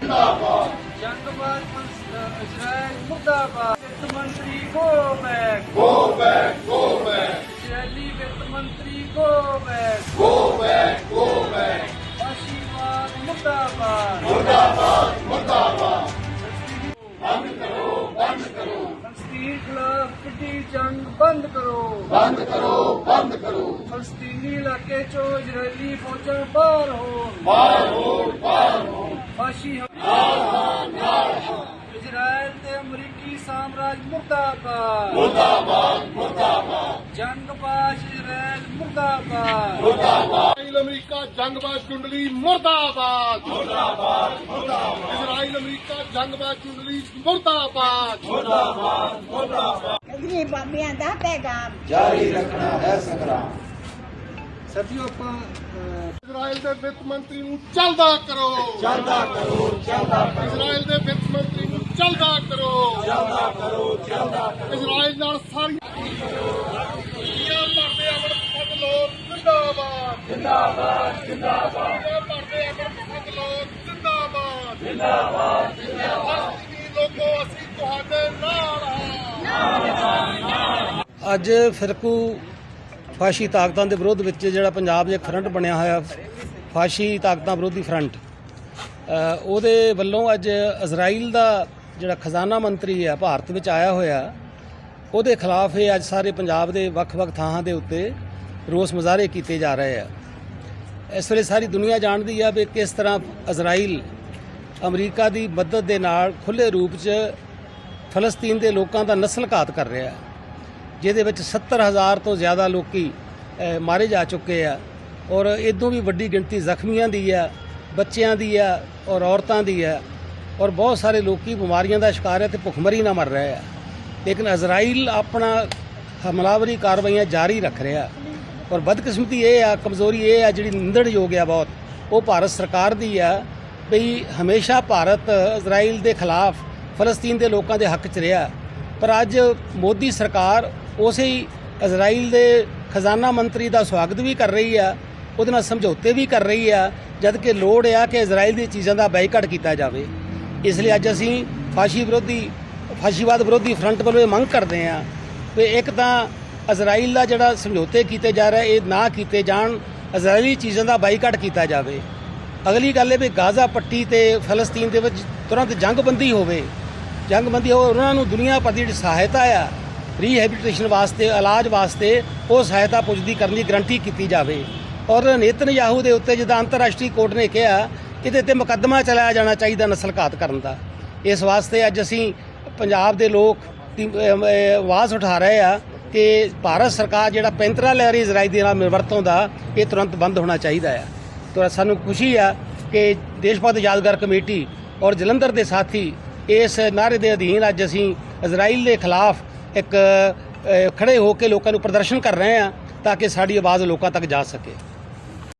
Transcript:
ਜਿੰਦਾਬਾਦ ਜੰਗਬਾਦ ਇਜ਼ਰਾਈਲ ਮੁਰਦਾਬਾਦ ਵਿੱਤ ਮੰਤਰੀ go back Go back, go back, Israeli ਵਿੱਤ ਮੰਤਰੀ go back go back, go back. ਫਾਸ਼ੀਵਾਦ ਮੁਰਦਾਬਾਦ ਮੁਰਦਾਬਾਦ ਮੁਰਦਾਬਾਦ ਬੰਦ ਕਰੋ ਬੰਦ ਕਰੋ ਫਲਸਤੀਨ ਖਿਲਾਫ ਕਿੱਡੀ ਜੰਗ ਬੰਦ ਕਰੋ ਬੰਦ ਕਰੋ ਬੰਦ ਕਰੋ ਫਲਸਤੀਨੀ ਇਲਾਕੇ ਚੋਂ ਇਜ਼ਰਾਈਲੀ ਫੌਜਾਂ ਬਾਹਰ ਹੋਣ ਬਾਹਰ ਹੋ ਬਾਹਰ ਹੋ ਫਾਸ਼ੀ ਇਜ਼ਰਾਈਲ ਤੇ ਸਾਮਰਾਜ ਮੁਰਦਾਬਾਦ ਮੁਰਦਾਬਾਦ ਮੁਰਦਾਬਾਦ ਜੰਗਬਾਜ਼ ਇਜ਼ਰਾਈਲ ਮੁਰਦਾਬਾਦ ਇਸਰਾਈਲ ਅਮਰੀਕਾ ਜੰਗਬਾਜ਼ ਕੁੰਡਲੀ ਮੁਰਦਾਬਾਦ ਮੁਰਦਾਬਾਦ ਮੁਰਦਾਬਾਦ ਇਸਰਾਈਲ ਅਮਰੀਕਾ ਜੰਗਬਾਜ਼ ਕੁੰਡਲੀ ਮੁਰਦਾਬਾਦ ਅਗਨੀ ਬਾਬਿਆਂ ਦਾ ਪੈਗਾਮ ਜਾਰੀ ਰੱਖਣਾ ਹੈ ਸੰਗਰਾਮ ਸਾਥੀਓ ਆਪਾਂ ਅਹ, ਇਸਰਾਈਲ ਦੇ ਵਿੱਤ ਮੰਤਰੀ ਨੂੰ ਚਲਦਾ ਕਰੋ ਚੱਲਦਾ ਕਰੋ ਚੱਲਦਾ ਇਸਰਾਈਲ ਦੇ ਵਿੱਤ ਮੰਤਰੀ ਚਲਦਾ ਕਰੋ। ਚਲਦਾ ਕਰੋ ਚਲਦਾ ਕਰੋ। ਇਸਰਾਈਲ ਨਾਲ ਸਾਰੀਆਂ ਦੁਨੀਆ ਭਰ ਦੇ ਅਮਰ ਪਦ ਲੋਕ ਜਿੰਦਾਬਾਦ। ਜਿੰਦਾਬਾਦ ਜਿੰਦਾਬਾਦ। ਦੁਨੀਆ ਭਰ ਦੇ ਅਮਰ ਪਦ ਲੋਕ ਜਿੰਦਾਬਾਦ ਜਿੰਦਾਬਾਦ। ਜਿੰਦਾਬਾਦ ਲੋਕੋ ਅਸੀਂ ਤੁਹਾਡੇ ਨਾਲ ਹਾਂ। ਅੱਜ ਫਿਰਕੂ ਫਾਸ਼ੀ ਤਾਕਤਾਂ ਦੇ ਵਿਰੋਧ ਵਿੱਚ ਜਿਹੜਾ ਪੰਜਾਬ 'ਚ ਫਰੰਟ ਬਣਿਆ ਹੋਇਆ ਫਾਸ਼ੀ ਤਾਕਤਾਂ ਵਿਰੋਧੀ ਫਰੰਟ ਉਹਦੇ ਵੱਲੋਂ ਅੱਜ ਇਜ਼ਰਾਈਲ ਦਾ ਜਿਹੜਾ ਖਜ਼ਾਨਾ ਮੰਤਰੀ ਹੈ, ਭਾਰਤ ਵਿੱਚ ਆਇਆ ਹੋਇਆ, ਉਹਦੇ ਖਿਲਾਫ ਇਹ ਅੱਜ ਸਾਰੇ ਪੰਜਾਬ ਦੇ ਵੱਖ-ਵੱਖ ਥਾਵਾਂ ਦੇ ਉੱਤੇ ਰੋਸ ਮੁਜ਼ਾਹਰੇ ਕੀਤੇ ਜਾ ਰਹੇ ਆ। ਇਸ ਵੇਲੇ ਸਾਰੀ ਦੁਨੀਆ ਜਾਣਦੀ ਆ ਵੀ ਕਿਸ ਤਰ੍ਹਾਂ ਇਜ਼ਰਾਈਲ ਅਮਰੀਕਾ ਦੀ ਮਦਦ ਦੇ ਨਾਲ ਖੁੱਲੇ ਰੂਪ 'ਚ ਫਲਸਤੀਨ ਦੇ ਲੋਕਾਂ ਦਾ ਨਸਲ ਘਾਤ ਕਰ ਰਿਹਾ। ਜਿਹਦੇ ਵਿੱਚ 70000 ਤੋਂ ਜ਼ਿਆਦਾ ਲੋਕੀ ਮਾਰੇ ਜਾ ਚੁੱਕੇ ਆ ਔਰ ਇਦੋਂ ਵੀ ਵੱਡੀ ਗਿਣਤੀ ਜ਼ਖਮੀਆਂ ਦੀ ਆ, ਬੱਚਿਆਂ ਦੀ ਆ ਔਰ ਔਰਤਾਂ ਦੀ ਆ। ਔਰ ਬਹੁਤ ਸਾਰੇ ਲੋਕੀ ਬਿਮਾਰੀਆਂ ਦਾ ਸ਼ਿਕਾਰ ਹੈ ਤੇ ਭੁੱਖਮਰੀ ਨਾਲ ਮਰ ਰਹੇ ਆ। ਲੇਕਿਨ ਇਜ਼ਰਾਈਲ ਆਪਣਾ ਹਮਲਾਵਰੀ ਕਾਰਵਾਈਆਂ ਜਾਰੀ ਰੱਖ ਰਿਹਾ। ਔਰ ਬਦਕਿਸਮਤੀ ਇਹ ਆ, ਕਮਜ਼ੋਰੀ ਇਹ ਆ, ਜਿਹੜੀ ਨਿੰਦਣਯੋਗ ਆ ਬਹੁਤ, ਉਹ ਭਾਰਤ ਸਰਕਾਰ ਦੀ ਆ ਵੀ ਹਮੇਸ਼ਾ ਭਾਰਤ ਇਜ਼ਰਾਈਲ ਦੇ ਖਿਲਾਫ ਫਲਸਤੀਨ ਦੇ ਲੋਕਾਂ ਦੇ ਹੱਕ 'ਚ ਰਿਹਾ। ਪਰ ਅੱਜ ਮੋਦੀ ਸਰਕਾਰ ਉਸੇ ਹੀ ਇਜ਼ਰਾਈਲ ਦੇ ਖਜ਼ਾਨਾ ਮੰਤਰੀ ਦਾ ਸਵਾਗਤ ਵੀ ਕਰ ਰਹੀ ਆ, ਉਹਦੇ ਨਾਲ ਸਮਝੌਤੇ ਵੀ ਕਰ ਰਹੀ ਆ ਜਦ ਕਿ ਲੋੜ ਆ ਕਿ ਇਜ਼ਰਾਈਲ ਦੀ ਚੀਜ਼ਾਂ ਦਾ ਬਾਈਕਾਟ ਕੀਤਾ ਜਾਵੇ। ਇਸ ਲਈ ਅੱਜ ਅਸੀਂ ਫਾਸ਼ੀ ਵਿਰੋਧੀ, ਫਾਸ਼ੀਵਾਦ ਵਿਰੋਧੀ ਫਰੰਟ ਵੱਲੋਂ ਇਹ ਮੰਗ ਕਰਦੇ ਆ ਕਿ ਇੱਕ ਤਾਂ ਇਜ਼ਰਾਈਲ ਦਾ ਜਿਹੜਾ ਸਮਝੌਤੇ ਕੀਤੇ ਜਾ ਰਹੇ, ਇਹ ਨਾ ਕੀਤੇ ਜਾਣ, ਇਜ਼ਰਾਈਲੀ ਚੀਜ਼ਾਂ ਦਾ ਬਾਈਕਾਟ ਕੀਤਾ ਜਾਵੇ। ਅਗਲੀ ਗੱਲ ਇਹ ਵੀ ਗਾਜ਼ਾ ਪੱਟੀ ਤੇ ਫਲਸਤੀਨ ਦੇ ਵਿੱਚ ਤੁਰੰਤ ਜੰਗਬੰਦੀ ਹੋਵੇ। ਜੰਗਬੰਦੀ ਹੋਵੇ, ਉਹਨਾਂ ਨੂੰ ਦੁਨੀਆ ਭਰ ਦੀ ਜਿਹੜੀ ਸਹਾਇਤਾ ਆ ਰੀਹੈਬਿਲਿਟੇਸ਼ਨ ਵਾਸਤੇ, ਇਲਾਜ ਵਾਸਤੇ ਉਹ ਸਹਾਇਤਾ ਪੁੱਜਦੀ ਕਰਨ ਦੀ ਗਰੰਟੀ ਕੀਤੀ ਜਾਵੇ। ਔਰ ਨੇਤਨਯਾਹੂ ਦੇ ਉੱਤੇ ਜਿੱਦਾਂ ਅੰਤਰਰਾਸ਼ਟਰੀ ਕੋਰਟ ਨੇ ਕਿਹਾ ਇਹਦੇ ਤੇ ਮੁਕੱਦਮਾ ਚਲਾਇਆ ਜਾਣਾ ਚਾਹੀਦਾ ਨਸਲ ਘਾਤ ਕਰਨ ਦਾ। ਇਸ ਵਾਸਤੇ ਅੱਜ ਅਸੀਂ ਪੰਜਾਬ ਦੇ ਲੋਕ ਦੀ, ਆਵਾਜ਼ ਉਠਾ ਰਹੇ ਆ ਕਿ ਭਾਰਤ ਸਰਕਾਰ ਜਿਹੜਾ ਪੈਂਤਰਾ ਲੈ ਰਹੀ ਇਜ਼ਰਾਈਲ ਦੇ ਨਾਲ ਮਿਲਵਰਤੋਂ ਦਾ ਇਹ ਤੁਰੰਤ ਬੰਦ ਹੋਣਾ ਚਾਹੀਦਾ ਆ। ਤਾਂ ਸਾਨੂੰ ਖੁਸ਼ੀ ਆ ਕਿ ਦੇਸ਼ ਭਗਤ ਯਾਦਗਾਰ ਕਮੇਟੀ ਔਰ ਜਲੰਧਰ ਦੇ ਸਾਥੀ ਇਸ ਨਾਅਰੇ ਦੇ ਅਧੀਨ ਅੱਜ ਅਸੀਂ ਇਜ਼ਰਾਈਲ ਦੇ ਖਿਲਾਫ ਇੱਕ ਅਹ, ਖੜੇ ਹੋ ਕੇ ਲੋਕਾਂ ਨੂੰ ਪ੍ਰਦਰਸ਼ਨ ਕਰ ਰਹੇ ਆ ਤਾਂ ਕਿ ਸਾਡੀ ਆਵਾਜ਼ ਲੋਕਾਂ ਤੱਕ ਜਾ ਸਕੇ।